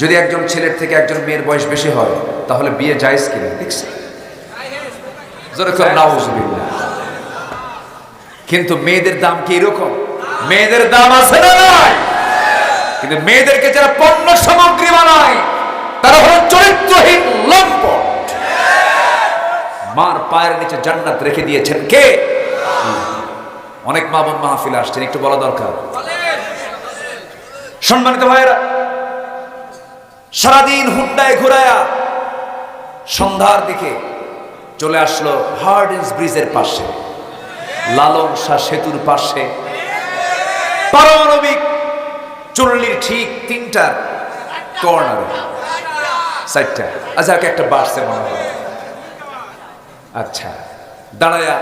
যদি একজন ছেলের থেকে একজন মেয়ের বয়স বেশি হয়, তাহলে বিয়ে জায়েজ কিনা? দেখছি। কিন্তু মেয়েদের দাম কি এরকম? মেয়েদের দাম আছে কিন্তু মেয়েদেরকে যারা পণ্য সামগ্রী বানায়, তারা হলো চরিত্রহীন লম্পট। মার পায়ের নিচে জান্নাত রেখে দিয়েছেন কে? অনেক মা বোন মাহফিলে আসছেন, একটু বলা দরকার। সম্মানিত ভাইয়েরা সারাদিন হুড্ডায় ঘুরায়া সন্ধ্যার দিকে চলে আসলো হার্ডিন্স ব্রিজের পাশে লালন শাহ সেতুর পাশে। পারমাণবিক চল্লির ঠিক তিনটার কর্নারে সাইডটা। আচ্ছা একটা বাসছে মনে হয়। আচ্ছা দাঁড়ায়া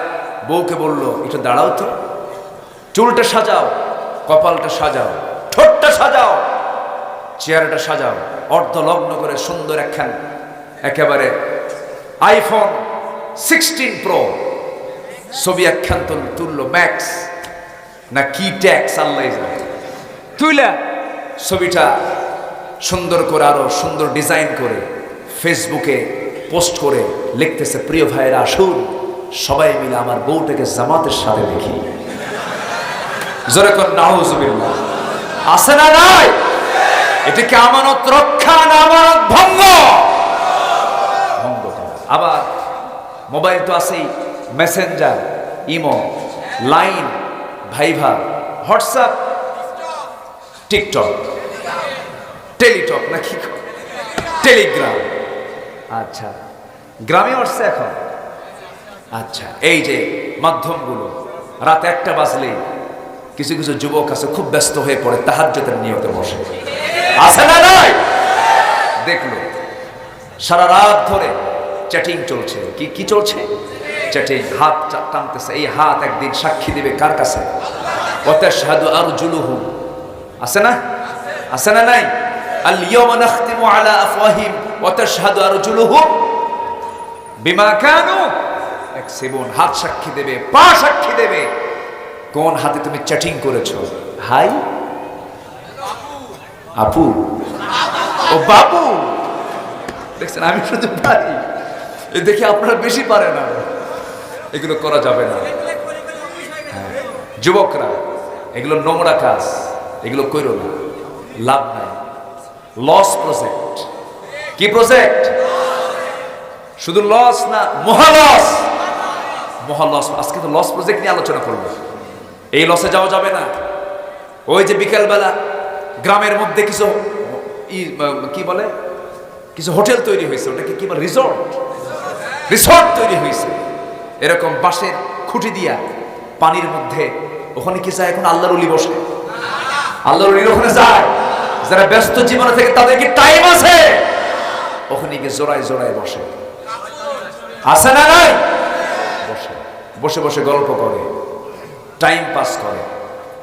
বউকে বলল, একটু দাঁড়াও তো। চুলটা সাজাও, কপালটা সাজাও, ঠোঁটটা সাজাও। চেয়ারটা সাজাও। অর্ধ লগ্ন করে সুন্দর একখান, একেবারে আইফোন সিক্সটিন প্রো। ছবি একখান তুল, তুললো, ম্যাক্স, না কি ট্যাক্স, আল্লাহ তুইলা ছবিটা সুন্দর করে, আরও সুন্দর ডিজাইন করে ফেসবুকে পোস্ট করে লিখতেছে, প্রিয় ভাইয়েরা, আসুন, সবাই মিলে আমার বউটাকে জামাতের সাথে দেখি। জোরে কর, নাউজুবিল্লাহ। আছে না নাই? এটা কি আমানত রক্ষা, না আমানত ভঙ্গ। ভঙ্গ আবার মোবাইল তো আছেই, মেসেঞ্জার, ইমো, লাইন, ভাইভা, হোয়াটসঅ্যাপ, টিকটক, টেলিটক না কি টেলিগ্রাম। আচ্ছা গ্রামে আসছে এখন? আচ্ছা এই যে মাধ্যমগুলো, রাত একটা বাজলেই কিছু কিছু যুবক আছে, খুব ব্যস্ত হয়ে পড়ে তাহাজ্জতের নিয়তে বসে। আছে না নাই? দেখল, সারা রাত ধরে চ্যাটিং চলছে। কি কি চলছে? চ্যাটিং, হাত টানতেছে। এই হাত একদিন সাক্ষী দেবে কার কাছে? ওয়াতাশহাদু আরজুলুহুম আছে না? আছে না নাই? আল ইয়াওমা নাখতিমু আলা আফওয়াহিম। ওয়া তাশহাদু আরজুলুহুম বিমা কানু। ইয়াকসিবুন হাত সাক্ষী দেবে, পা সাক্ষী দেবে। কোন হাতে তুমি চ্যাটিং করেছ? হাই আপু। ও বাবু। দেখছেন আমি শুধু পারি। এ দেখি আপনারা বেশি পারে না। এগুলো করা যাবে না। হ্যাঁ, যুবকরা এগুলো নোংরা কাজ। এগুলো কইরো না। লাভ নাই। লস প্রজেক্ট কি প্রজেক্ট শুধু লস না মহালস মহালস আজকে তো লস প্রজেক্ট নিয়ে আলোচনা করব। এই লসে যাওয়া যাবে না। ওই যে বিকেলবেলা গ্রামের মধ্যে কিছু কি বলে? কিছু হোটেল তৈরি হয়েছে ওটাকে কি বলে? রিসর্ট? রিসর্ট তৈরি হয়েছে। এরকম বাঁশের খুঁটি দিয়া পানির মধ্যে ওখানে কি যায়? এখন আল্লাহর উলি বসে। আল্লাহর উলির ওখানে যায়। যারা ব্যস্ত জীবনে থেকে তাদের কি টাইম আছে? ওখানে গিয়ে জোড়ায় জোড়ায় বসে। আছে না নাই? বসে। বসে বসে গল্প করে। টাইম পাস করে।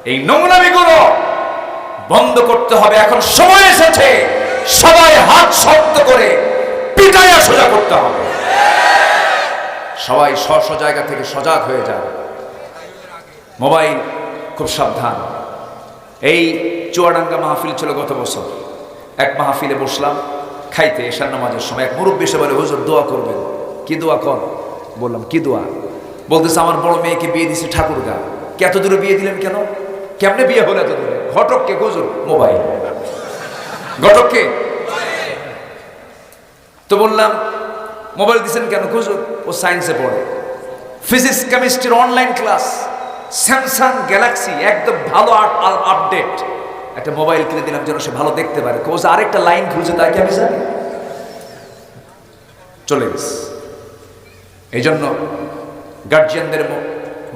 এই নোংরামিগুলো বন্ধ করতে হবে। এখন সময় এসেছে। সবাই হাত শক্ত করে পিটাইয়া সোজা করতে হবে। সবাই স্ব জায়গা থেকে সজাগ হয়ে যান। মোবাইল খুব সাবধান। এই চুয়াডাঙ্গা মাহফিল ছিল গত বছর। এক মাহফিলে বসলাম, খাইতে এশার নামাজের সময়। এক মুরব্বী এসে বলে, হুজুর, দোয়া করবেন। কি দোয়া কর? বললাম, কি দোয়া? বলতেছে, আমার বড় মেয়েকে বিয়ে দিছে ঠাকুরগা। কে এত দূরে বিয়ে দিলেন কেন? কেমনে বিয়ে হলো এত দূরে? ঘটককে হুজুর মোবাইল। ঘটককে? তো বললাম, মোবাইল দিচ্ছেন কেন? হুজুর ও সায়েন্সে পড়ে। ফিজিক্স, কেমিস্ট্রির অনলাইন ক্লাস, স্যামসাং গ্যালাক্সি, একদম ভালো আপডেট। একটা মোবাইল কিনে দিলাম যেন সে ভালো দেখতে পারে। কোচ আরেকটা লাইন খুঁজে তাই কি আমি জানি? চলে গেছে। এই জন্য গার্জিয়ানদের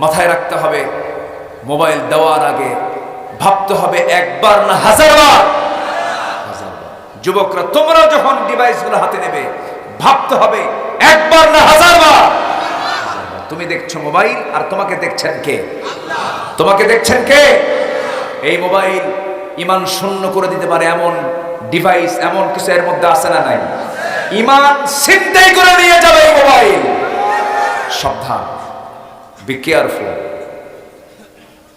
মাথায় রাখতে হবে, মোবাইল দেওয়ার আগে ভাবতে হবে একবার না হাজারবার। যুবকরা, তোমরা যখন ডিভাইসগুলো হাতে নেবে, ভাবতে হবে একবার না হাজারবার। তুমি দেখছ মোবাইল আর তোমাকে দেখছেন কে? তোমাকে দেখছেন কে? এই মোবাইল ইমান শূন্য করে দিতে পারে এমন ডিভাইস এমন কিছু এর মধ্যে আছে না নাই? ইমান চিন্তাই করে নিয়ে যাবে এই মোবাইল। সাবধান বি কেয়ারফুল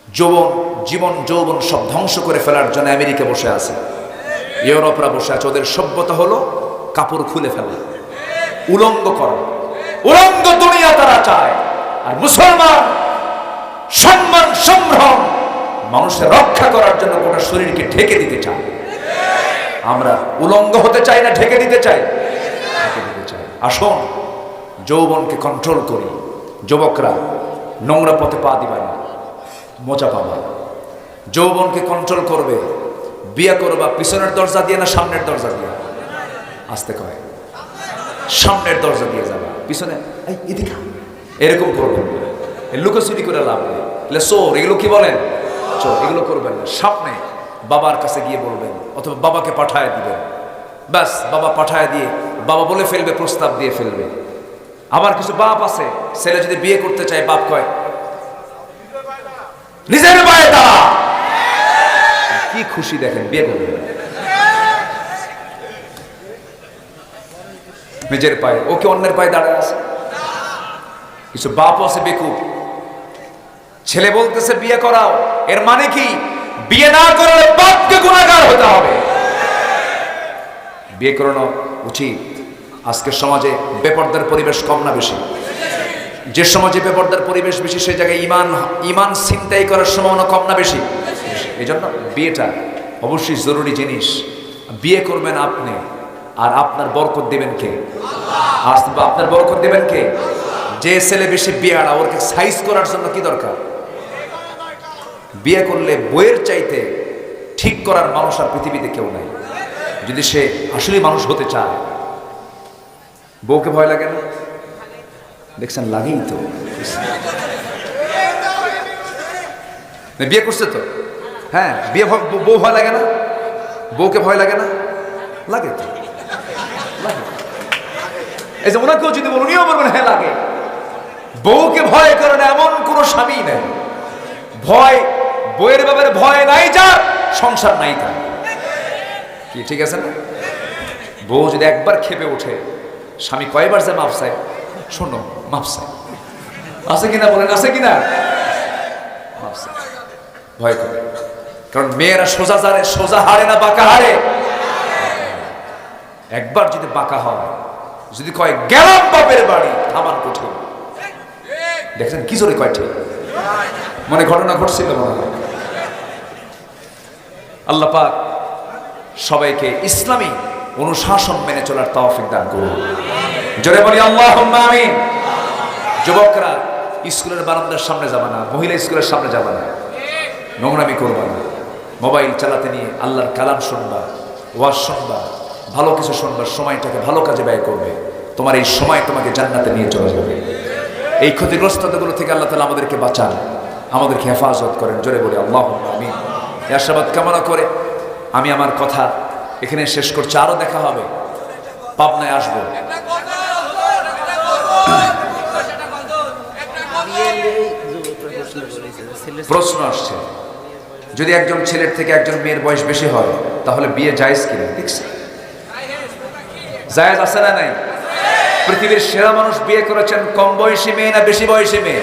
যৌবন জীবন, যৌবন সব ধ্বংস করে ফেলার জন্য আমেরিকা বসে আছে। ইউরোপরা বসে আছে। ওদের সভ্যতা হলো কাপড় খুলে ফেলা। উলঙ্গ করা। উলঙ্গ দুনিয়া তারা চায়। আর মুসলমান সম্মান, সম্ভ্রম, মানুষের রক্ষা করার জন্য গোটা শরীরকে ঢেকে দিতে চায়। আমরা উলঙ্গ হতে চাই না, ঢেকে দিতে চাই? দিতে চাই। আসুন, যৌবনকে কন্ট্রোল করি। যুবকরা, নোংরা পথে পা দিবা না। মজা পাবা। যৌবনকে কন্ট্রোল করবে। বিয়ে করবা, পিছনের দরজা দিয়ে না সামনের দরজা দিয়ে? আসতে কয়। সামনের দরজা দিয়ে যাবা। পিছনে, এই, এদিকে এরকম করবেন লুকোচুরি করে লাভ নেই। এগুলো চোর, এগুলো কি বলেন? চোর, এগুলো করবেন না। সামনে বাবার কাছে গিয়ে বলবেন, অথবা বাবাকে পাঠায় দিবেন। ব্যাস, বাবা পাঠায় দিয়ে, বাবা বলে ফেলবে, প্রস্তাব দিয়ে ফেলবে। আবার কিছু বাপ আছে, ছেলে যদি বিয়ে করতে চায়, বাপ কয়, নিজের খুশি দেখেন, বিয়ে করবে নিজের পায়ে ওকে অন্যের পায়ে দাঁড়ায় আছে? কিছু বাপ আছে বেকুব। ছেলে বলতেছে, বিয়ে করাও। এর মানে কি? বিয়ে না করলে বাপকে গুণাগার হতে হবে। বিয়ে করানো উচিত। আজকের সমাজে বেপর্দার পরিবেশ কম না বেশি। যে সমাজে বেপর্দার পরিবেশ বেশি সেই জায়গায় ইমান ইমান ছিনতাই করার সম্ভাবনা কম না বেশি। এই জন্য বিয়েটা অবশ্যই জরুরি জিনিস। বিয়ে করবেন আপনি, আর আপনার বরকত দেবেন কে? আপনার বরকত দেবেন কে? যে ছেলে বেশি বিয়াড়া, ওরকে সাইজ করার জন্য কি দরকার? বিয়ে করলে বইয়ের চাইতে ঠিক করার মানুষ আর পৃথিবীতে কেউ নাই। যদি সে আসলে মানুষ হতে চায়, বউকে ভয় লাগে না? দেখছেন, লাগেই তো। বিয়ে করছে তো? হ্যাঁ বিয়ে বউ ভয় লাগে না? বউকে ভয় লাগে না? লাগে তো। এই যে ওনাকেও যদি বলুন উনিও হ্যাঁ লাগে। বউকে ভয় করে না এমন কোনো স্বামী নেই। ভয় বইয়ের ব্যাপারে ভয় নাই, যার সংসার নাই তার। কি, ঠিক আছে না? বউ যদি একবার খেপে ওঠে, স্বামী কয়বার যে মাপ চায়? শোনো মাপ চায়। আছে কিনা বলেন, আছে কিনা। ভয় করে। কারণ মেয়েরা সোজা জারে, সোজা হারে না, বাঁকা হারে। একবার যদি বাঁকা হয়, যদি কয়, গেলাম বাপের বাড়ি থামান কঠিন। দেখছেন কি জোরে কয় ঠিক? মনে ঘটনা ঘটছিল মনে হয়। আল্লাহ পাক সবাইকে ইসলামী অনুশাসন মেনে চলার তৌফিক দান করুন। জোরে বলি আল্লাহ আমিন। যুবকরা স্কুলের বারান্দার সামনে যাবে না, মহিলা স্কুলের সামনে যাবে না। নোংরামি করবে না। মোবাইল চালাতে নিয়ে আল্লাহর কালাম শুনবা ওয়াজ শুনবা ভালো কিছু শুনবার সময়টাকে ভালো কাজে ব্যয় করবে। তোমার এই সময় তোমাকে জান্নাতে নিয়ে চলে যাবে। এই ক্ষতিগ্রস্ততাগুলো থেকে আল্লাহ তালা আমাদেরকে বাঁচান আমাদেরকে হেফাজত করেন। জোরে বলে আল্লাহ আমি আশাবাদ কামনা করে আমি আমার কথা এখানে শেষ করছি। আরও দেখা হবে। পাবনায় আসব। প্রশ্ন আসছে। যদি একজন ছেলের থেকে একজন মেয়ের বয়স বেশি হয়, তাহলে বিয়ে জায়েজ কিনা? দেখছি জায়েজ আছে না নাই? পৃথিবীর সেরা মানুষ বিয়ে করেছেন কম বয়সী মেয়ে না বেশি বয়সী মেয়ে?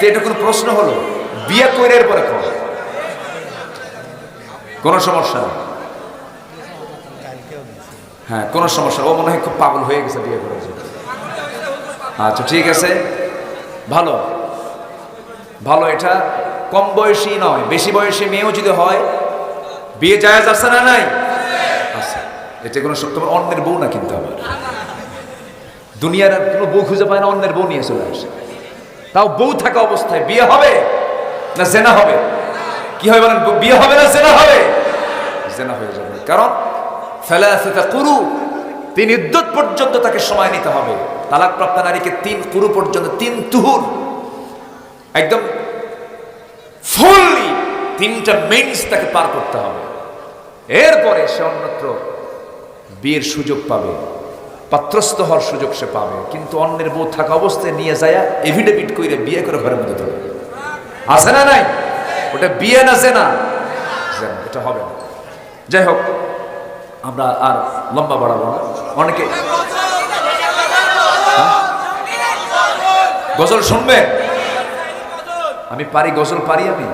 তো এটা কোনো প্রশ্ন হলো? বিয়ে কইরের পরে কর কোনো সমস্যা হ্যাঁ কোনো সমস্যা ও মনে হয় খুব পাগল হয়ে গেছে বিয়ে করেছে আচ্ছা ঠিক আছে। ভালো। ভালো এটা। কম বয়সী নয়, বেশি বয়সী মেয়েও যদি হয়, বিয়ে জায়েজ আছে না নাই? আছে। এটা কোনো তোমার অন্যের বউ না কিন্তু আবার দুনিয়ার আর কোনো বউ খুঁজে পায় না, অন্যের বউ নিয়ে চলে আসে। তাও বউ থাকা অবস্থায় বিয়ে হবে না জেনা হবে? কি হবে বলেন? বিয়ে হবে না জেনা হবে? জেনা হয়ে যাবে। কারণ ফেলাফেতা কুরু, তিন ইদ্যত পর্যন্ত তাকে সময় নিতে হবে। তালাকপ্রাপ্ত নারীকে তিন কুরু পর্যন্ত, তিন তুহুর। একদম তিনটা মেন্স তাকে পার করতে হবে। এরপরে সে অন্যত্র বিয়ের সুযোগ পাবে, পাত্রস্থ হওয়ার সুযোগ সে পাবে, কিন্তু অন্যের বউ থাকা অবস্থায় নিয়ে যায় এভিডেভিট করে বিয়ে করে ঘরের মধ্যে তোলে আছে না নাই? ওটা বিয়ে না যে না এটা হবে না। যাই হোক, আমরা আর লম্বা বাড়াবো না। অনেকে হ্যাঁ? গজল শুনবে? আমি পারি গজল, পারি আমি?